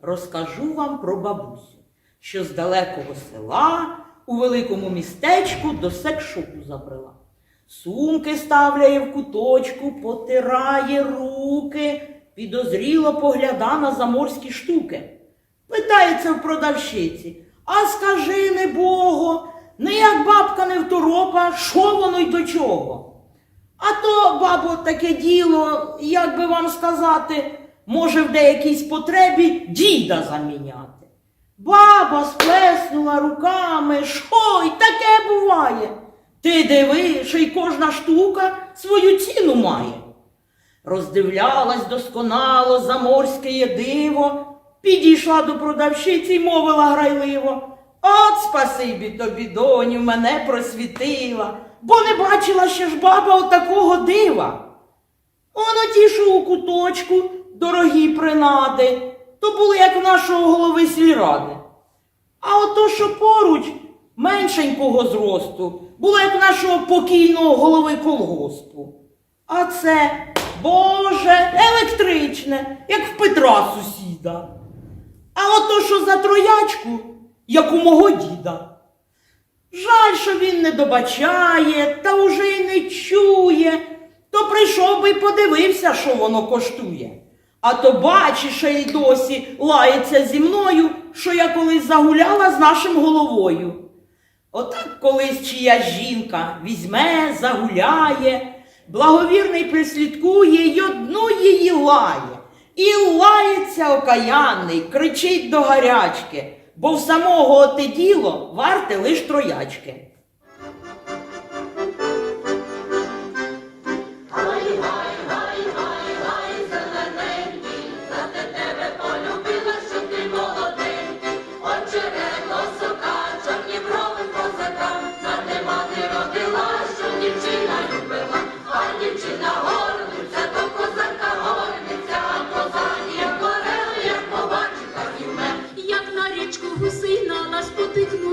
розкажу вам про бабусю, що з далекого села у великому містечку до секшопу забрела. Сумки ставляє в куточку, потирає руки, підозріло погляда на заморські штуки. Питається в продавщиці, а скажи, не бого, не як бабка не второпа, що воно й до чого? А то, бабо, таке діло, як би вам сказати, може в деякійсь потребі діда заміняти. Баба сплеснула руками, що й таке буває. Ти диви, що й кожна штука свою ціну має. Роздивлялась досконало заморське диво, підійшла до продавщиці й мовила грайливо. От спасибі тобі, доню, мене просвітила, бо не бачила ще ж баба отакого дива. Оно ті, що у куточку, дорогі принади, то були як у нашого голови сільради. А ото, що поруч меншенького зросту, було як нашого покійного голови колгоспу. А це, Боже, електричне, як в Петра сусіда. А ото, що за троячку, як у мого діда. Жаль, що він не добачає, та уже й не чує, то прийшов би й подивився, що воно коштує. А то бачиш, що й досі лається зі мною, що я колись загуляла з нашим головою. Отак колись чия жінка візьме, загуляє, благовірний прислідкує й одну її лає. І лається окаянний, кричить до гарячки, бо в самого оте діло варте лиш троячки. Гусина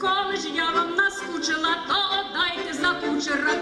Коли ж я вам наскучила, то отдайте за кучера.